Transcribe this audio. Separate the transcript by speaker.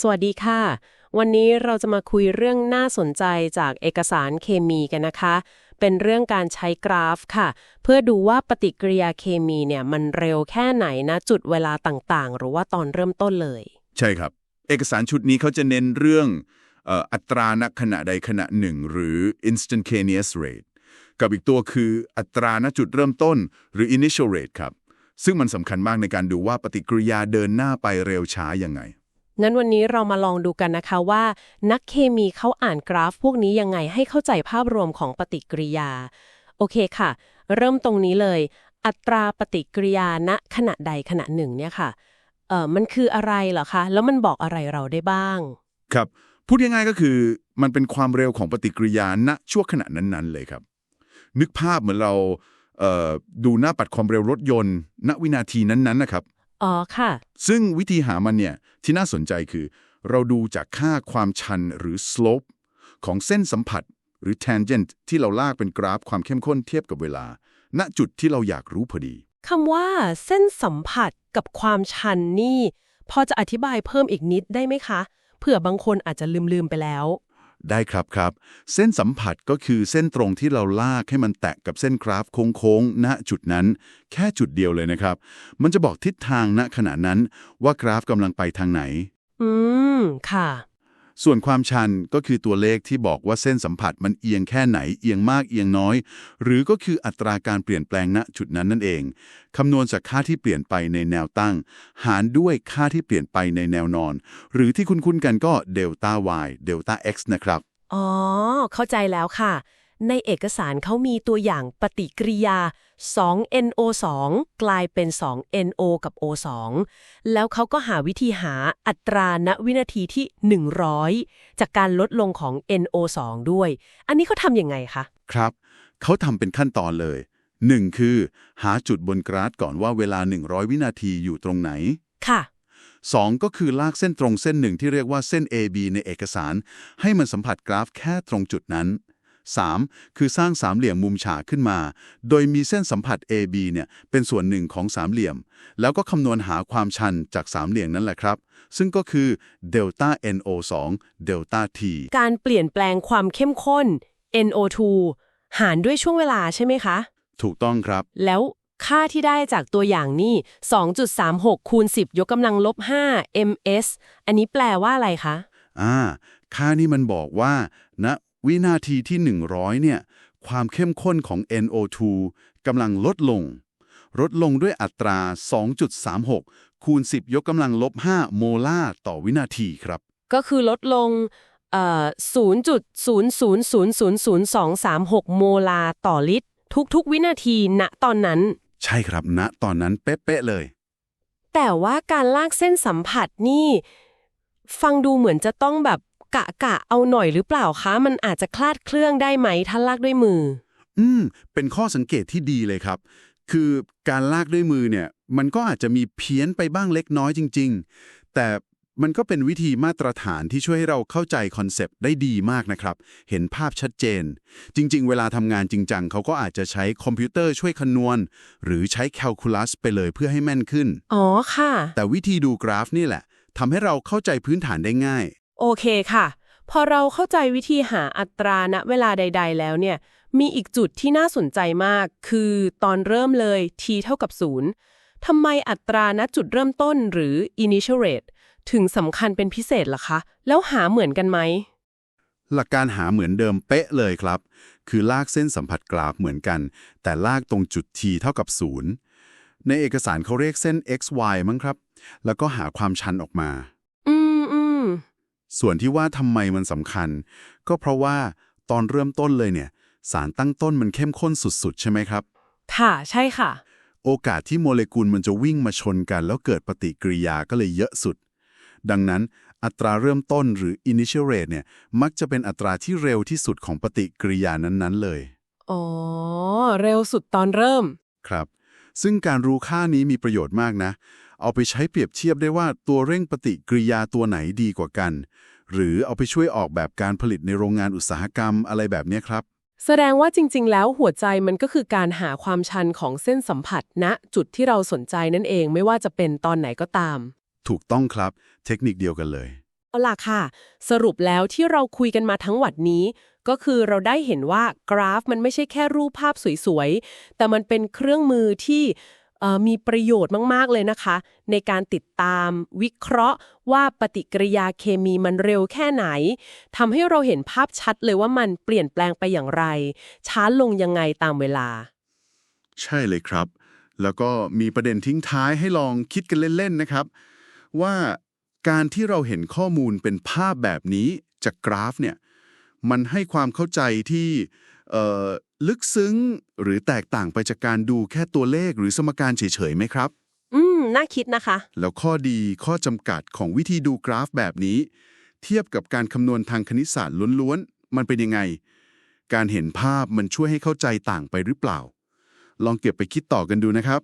Speaker 1: สวัสดีค่ะ วันนี้เราจะมาคุยเรื่องน่าสนใจจากเอกสารเคมีกันนะคะ เป็นเรื่องการใช้กราฟค่ะ เพื่อดูว่าปฏิกิริยาเคมีเนี่ยมันเร็วแค่ไหนนะจุดเวลาต่างๆ หรือว่าตอนเริ่มต้นเลย
Speaker 2: ใช่ครับ เอกสารชุดนี้เขาจะเน้นเรื่องเอ่ออัตราณขณะใดขณะหนึ่ง หรือ instantaneous rate กับอีกตัวคืออัตราณจุดเริ่มต้น หรือ initial rate ครับ ซึ่งมันสำคัญมากในการดูว่าปฏิกิริยาเดินหน้าไปเร็วช้ายังไง
Speaker 1: งั้นวันนี้เรามาลองดูกันนะคะว่า นักเคมีเขาอ่านกราฟพวกนี้ยังไงให้เข้าใจภาพรวมของปฏิกิริยา โอเคค่ะ เริ่มตรงนี้เลย อัตราปฏิกิริยาณขณะใดขณะหนึ่งเนี่ยค่ะเอ่อมันคืออะไรเหรอคะ แล้วมันบอกอะไรเราได้บ้าง
Speaker 2: ครับ พูดง่ายๆก็คือ มันเป็นความเร็วของปฏิกิริยาณช่วงขณะนั้นๆเลยครับ นึกภาพเหมือนเราเอ่อดูหน้าปัดความเร็วรถยนต์ ณวินาทีนั้นๆนะครับ
Speaker 1: อ๋อค่ะ
Speaker 2: ซึ่งวิธีหามันเนี่ยที่น่าสนใจคือ เราดูจากค่าความชันหรือ slope ของเส้นสัมผัส หรือ tangent ที่เราลากเป็นกราฟความเข้มข้นเทียบกับเวลา ณจุดที่เราอยากรู้พอดี
Speaker 1: คำว่าเส้นสัมผัสกับความชันนี่ พอจะอธิบายเพิ่มอีกนิดได้ไหมคะ เผื่อบางคนอาจจะลืมๆไปแล้ว
Speaker 2: ได้ครับครับ เส้นสัมผัสก็คือเส้นตรงที่เราลากให้มันแตะกับเส้นกราฟโค้งๆณจุดนั้น แค่จุดเดียวเลยนะครับ มันจะบอกทิศทางณขณะนั้นว่ากราฟกำลังไปทางไหน
Speaker 1: อืม ค่ะ
Speaker 2: ส่วนความชันก็คือตัวเลขที่บอกว่าเส้นสัมผัสมันเอียงแค่ไหนเอียงมากเอียงน้อย หรือก็คืออัตราการเปลี่ยนแปลงณจุดนั้นนั่นเองคำนวณจากค่าที่เปลี่ยนไปในแนวตั้ง หารด้วยค่าที่เปลี่ยนไปในแนวนอน หรือที่คุ้นๆกันก็เดลต้า y เดลต้า x นะครับ
Speaker 1: อ๋อเข้าใจแล้วค่ะ ในเอกสารเขามีตัวอย่างปฏิกิริยา 2NO2 กลายเป็น 2NO กับ O2 แล้วเขาก็หาวิธีหาอัตราณวินาทีที่ 100 จากการลดลงของ NO2 ด้วย อันนี้เขาทำยังไงคะ
Speaker 2: ครับ เขาทำเป็นขั้นตอนเลย 1. คือ หาจุดบนกราฟก่อนว่าเวลา 100 วินาทีอยู่ตรงไหน
Speaker 1: ค่ะ
Speaker 2: 2. ก็คือลากเส้นตรงเส้นหนึ่งที่เรียกว่าเส้น AB ในเอกสาร ให้มันสัมผัสกราฟแค่ตรงจุดนั้น 3. คือสร้างสามเหลี่ยมมุมฉากขึ้นมา โดยมีเส้นสัมผัส AB เนี่ยเป็นส่วนหนึ่งของสามเหลี่ยม แล้วก็คำนวณหาความชันจากสามเหลี่ยมนั่นแหละครับ ซึ่งก็คือเดลต้า NO2 เดลต้า T
Speaker 1: การเปลี่ยนแปลงความเข้มข้น NO2 หารด้วยช่วงเวลาใช่ไหมคะ
Speaker 2: ถูกต้องครับ
Speaker 1: แล้วค่าที่ได้จากตัวอย่างนี่ 2.36 คูณ 10 ยกกำลังลบ 5 ms อันนี้แปลว่าอะไรคะ
Speaker 2: อ่า ค่านี้มันบอกว่าณ วินาทีที่ 100 เนี่ย ความเข้มข้นของ NO2 กำลังลดลง ลดลงด้วยอัตรา 2.36 คูณ 10 ยกกำลังลบ 5 โมลาร์ต่อวินาทีครับ
Speaker 1: ก็คือลดลงเอ่อ0.000000236 โมลาร์ต่อลิตร ทุกๆ วินาทีณตอนนั้น
Speaker 2: ใช่ครับณตอนนั้นเป๊ะๆเลย
Speaker 1: แต่ว่าการลากเส้นสัมผัสนี่ ฟังดูเหมือนจะต้องแบบ กะกะเอาหน่อยหรือเปล่าคะ มันอาจจะคลาดเคลื่องได้ไหมถ้าลากด้วยมือ
Speaker 2: อืม เป็นข้อสังเกตที่ดีเลยครับ คือการลากด้วยมือเนี่ย มันก็อาจจะมีเพี้ยนไปบ้างเล็กน้อยจริง ๆ แต่มันก็เป็นวิธีมาตรฐานที่ช่วยให้เราเข้าใจคอนเซปต์ได้ดีมากนะครับ เห็นภาพชัดเจน จริง ๆ เวลาทำงานจริงจังเขาก็อาจจะใช้คอมพิวเตอร์ช่วยคำนวณ หรือใช้แคลคูลัสไปเลยเพื่อให้แม่นขึ้น
Speaker 1: อ๋อค่ะ
Speaker 2: แต่วิธีดูกราฟนี่แหละทำให้เราเข้าใจพื้นฐานได้ง่าย
Speaker 1: โอเคค่ะ พอเราเข้าใจวิธีหาอัตราณเวลาใด ๆ แล้วเนี่ย มีอีกจุดที่น่าสนใจมาก คือตอนเริ่มเลย t เท่ากับ0ทำไมอัตราณจุดเริ่มต้นหรือ initial rate ถึงสำคัญเป็นพิเศษล่ะคะ แล้วหาเหมือนกันไหม
Speaker 2: หลักการหาเหมือนเดิมเป๊ะเลยครับ คือลากเส้นสัมผัสกราฟเหมือนกัน แต่ลากตรงจุด t เท่ากับ 0 ในเอกสารเขาเรียกเส้น xy มั้งครับ แล้วก็หาความชันออกมา ส่วนที่ว่าทำไมมันสำคัญ ก็เพราะว่าตอนเริ่มต้นเลยเนี่ย สารตั้งต้นมันเข้มข้นสุดๆ ใช่ไหมครับ
Speaker 1: ค่ะใช่ค่ะ
Speaker 2: โอกาสที่โมเลกุลมันจะวิ่งมาชนกัน แล้วเกิดปฏิกิริยาก็เลยเยอะสุด ดังนั้นอัตราเริ่มต้นหรือ initial rate เนี่ยมักจะเป็นอัตราที่เร็วที่สุดของปฏิกิริยานั้นๆเลย
Speaker 1: อ๋อ เร็วสุดตอนเริ่ม
Speaker 2: ครับ ซึ่งการรู้ค่านี้มีประโยชน์มากนะ เอาไปใช้เปรียบเทียบได้ว่าตัวเร่งปฏิกิริยาตัวไหนดีกว่ากัน หรือเอาไปช่วยออกแบบการผลิตในโรงงานอุตสาหกรรมอะไรแบบเนี้ยครับ
Speaker 1: แสดงว่าจริง ๆ แล้วหัวใจมันก็คือการหาความชันของเส้นสัมผัสณจุดที่เราสนใจนั่นเองไม่ว่าจะเป็นตอนไหนก็ตาม
Speaker 2: ถูกต้องครับ เทคนิคเดียวกันเลย
Speaker 1: เอาล่ะค่ะ สรุปแล้วที่เราคุยกันมาทั้งหวัดนี้ ก็คือเราได้เห็นว่ากราฟมันไม่ใช่แค่รูปภาพสวยๆ แต่มันเป็นเครื่องมือที่เอ่อ มีประโยชน์มาก ๆ เลยนะคะ ในการติดตามวิเคราะห์ว่าปฏิกิริยาเคมีมันเร็วแค่ไหนทำให้เราเห็นภาพชัดเลยว่ามันเปลี่ยนแปลงไปอย่างไร ช้าลงยังไงตามเวลา
Speaker 2: ใช่เลยครับ แล้วก็มีประเด็นทิ้งท้ายให้ลองคิดกันเล่น ๆ นะครับ ว่าการที่เราเห็นข้อมูลเป็นภาพแบบนี้จากกราฟเนี่ยมันให้ความเข้าใจที่ ลึกซึ้งหรือแตกต่างไปจากการดูแค่ตัวเลขหรือสมการเฉยๆไหมครับ
Speaker 1: อืม น่าคิดนะคะ
Speaker 2: แล้วข้อดีข้อจำกัดของวิธีดูกราฟแบบนี้ เทียบกับการคำนวณทางคณิตศาสตร์ล้วนๆ มันเป็นยังไง การเห็นภาพมันช่วยให้เข้าใจต่างไปหรือเปล่า ลองเก็บไปคิดต่อกันดูนะครับ